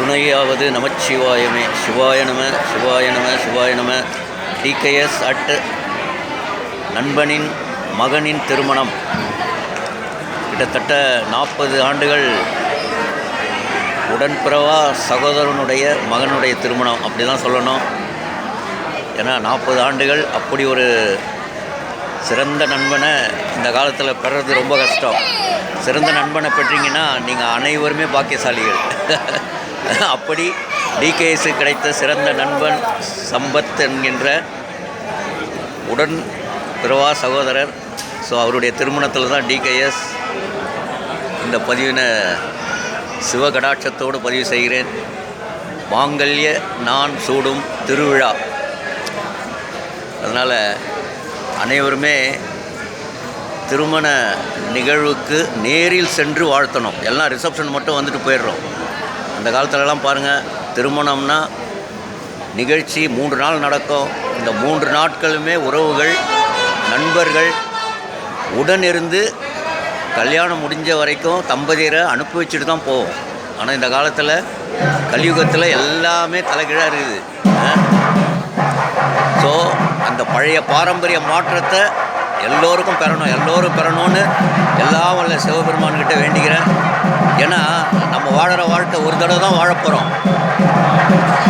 துணையாவது நமச்சிவாயமே. சிவாய நம சிவாய நம சிவாய நம. டிகேஎஸ் அட் நண்பனின் மகனின் திருமணம். கிட்டத்தட்ட நாற்பது ஆண்டுகள் உடன்பிறவா சகோதரனுடைய மகனுடைய திருமணம் அப்படி தான் சொல்லணும். ஏன்னா நாற்பது ஆண்டுகள் அப்படி ஒரு சிறந்த நண்பனை இந்த காலத்தில் பெறது ரொம்ப கஷ்டம். சிறந்த நண்பனை பெற்றீங்கன்னா நீங்கள் அனைவருமே பாக்கியசாலிகள். அப்படி டிகேஎஸ்ஸு கிடைத்த சிறந்த நண்பன் சம்பத் என்கின்ற உடன் பிறவா சகோதரர். ஸோ அவருடைய திருமணத்தில் தான் டிகேஎஸ் இந்த பதிவினை சிவகடாட்சத்தோடு பதிவு செய்கிறேன். மாங்கல்ய நான் சூடும் திருவிழா. அதனால் அனைவருமே திருமண நிகழ்வுக்கு நேரில் சென்று வாழ்த்தணும். எல்லாம் ரிசப்ஷன் மட்டும் வந்துட்டு போயிடுறோம். அந்த காலத்துலலாம் பாருங்கள் திருமணம்னா நிகழ்ச்சி மூன்று நாள் நடக்கும். இந்த மூன்று நாட்களுமே உறவுகள் நண்பர்கள் உடனிருந்து கல்யாணம் முடிஞ்ச வரைக்கும் தம்பதியரை அனுப்பி வச்சுட்டு தான் போவோம். ஆனால் இந்த காலத்தில் கலியுகத்தில் எல்லாமே தலைகீழாக இருக்குது. ஸோ அந்த பழைய பாரம்பரிய மாற்றத்தை எல்லோருக்கும் பெறணும் எல்லோரும் பெறணும்னு எல்லாம் வல்ல சிவபெருமான்கிட்ட வேண்டிக்கிறேன். ஏன்னா வாழற வாழ்க்கை ஒரு தடவை தான் வாழப் போகிறோம்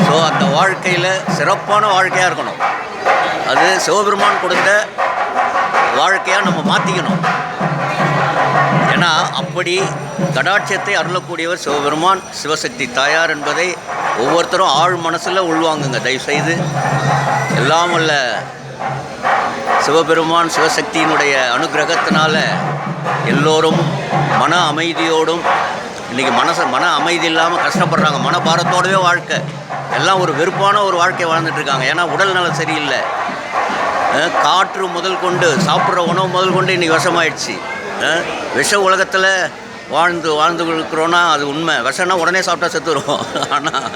ஸோ அந்த வாழ்க்கையில் சிறப்பான வாழ்க்கையாக இருக்கணும். அது சிவபெருமான் கொடுத்த வாழ்க்கையாக நம்ம மாற்றிக்கணும் ஏன்னா அப்படி கடாட்சியத்தை அருளக்கூடியவர் சிவபெருமான் சிவசக்தி தாயார் என்பதை ஒவ்வொருத்தரும் ஆழ் மனசில் உள்வாங்குங்க. தயவுசெய்து எல்லாம் சிவபெருமான் சிவசக்தியினுடைய அனுகிரகத்தினால எல்லோரும் மன அமைதியோடும் இன்றைக்கி மனசு மன அமைதி இல்லாமல் கஷ்டப்படுறாங்க. மனபாரத்தோடவே வாழ்க்கை. எல்லாம் ஒரு வெறுப்பான ஒரு வாழ்க்கை வாழ்ந்துட்டுருக்காங்க. ஏன்னா உடல் நலம் சரியில்லை. காற்று முதல் கொண்டு சாப்பிட்ற உணவு முதல் கொண்டு இன்றைக்கி விஷமாயிடுச்சு. விஷ உலகத்தில் வாழ்ந்து வாழ்ந்து இருக்கிறோன்னா அது உண்மை. விஷம்னா உடனே சாப்பிட்டா செத்துருவோம். ஆனால்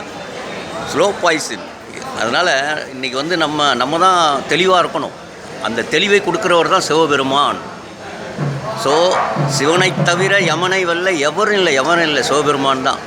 ஸ்லோ பாய்சன் அதனால் இன்றைக்கி வந்து நம்ம நம்ம தான் தெளிவாக இருக்கணும். அந்த தெளிவை கொடுக்குறவர் தான் சிவபெருமான். ஸோ சிவனை தவிர யமனை வல்ல எவரும் இல்லை. எவரும் இல்லை சிவபெருமான் தான்.